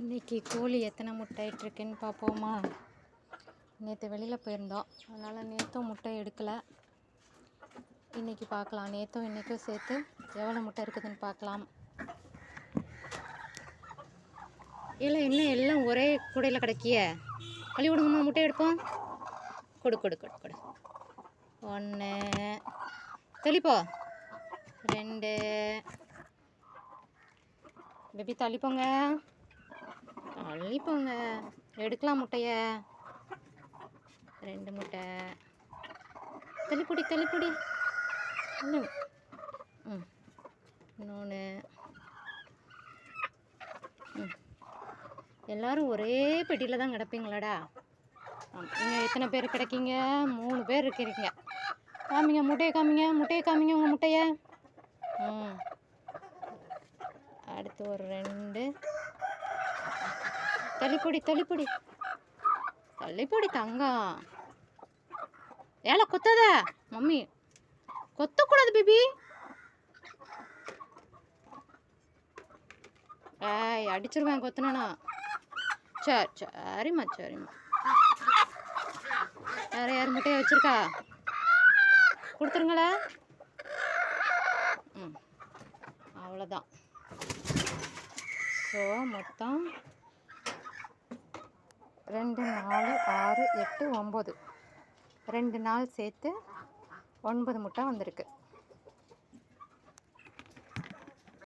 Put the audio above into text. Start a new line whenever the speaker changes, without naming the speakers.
இன்னைக்கு கோழி எத்தனை முட்டை இட்டுருக்குன்னு பார்ப்போமா? நேற்று வெளியில் போயிருந்தோம். அதனால் நேற்றும் முட்டை எடுக்கலை. இன்றைக்கி பார்க்கலாம். நேற்றும் இன்றைக்கும் சேர்த்து எவ்வளோ முட்டை இருக்குதுன்னு பார்க்கலாம். இல்லை என்ன எல்லாம் ஒரே கூடையில் கிடைக்கிய? கழி விடுங்கம்மா முட்டை எடுப்போம். கொடு கொடு கொடு கொடு. ஒன்று தெளிப்போ. ரெண்டு. பேபி தள்ளிப்போங்க. தள்ளிப்போங்க எடுக்கலாம் முட்டைய. ரெண்டு முட்டை. தள்ளிப்பொடி தள்ளிப்பொடி. இன்னும். ம். இன்னொன்று ம். எல்லாரும் ஒரே பெட்டியில் தான் கிடப்பீங்களாடா. நீங்கள் எத்தனை பேர் கிடைக்கீங்க? மூணு பேர் இருக்கிறீங்க. காமிங்க முட்டையை காமிங்க முட்டையை காமிங்க உங்கள் முட்டையை. ம். அடுத்து ஒரு ரெண்டு. தள்ளிப்பொடி தள்ளிப்பொடி. தள்ளிப்பொடி தங்கம். ஏல கொத்தாத. Mummy கொத்தக்கூடாது baby. ஏய் அடிச்சிருவேன் கொத்தனா சரி சரிம்மா சரிம்மா. வேற யார் முட்டையை வச்சிருக்கா? கொடுத்துருங்களா. ம் அவ்வளோதான் ஸோ மொத்தம் ரெண்டு நாலு ஆறு எட்டு ஒம்பது. ரெண்டு நாள் சேர்த்து ஒன்பது முட்டை வந்திருக்கு.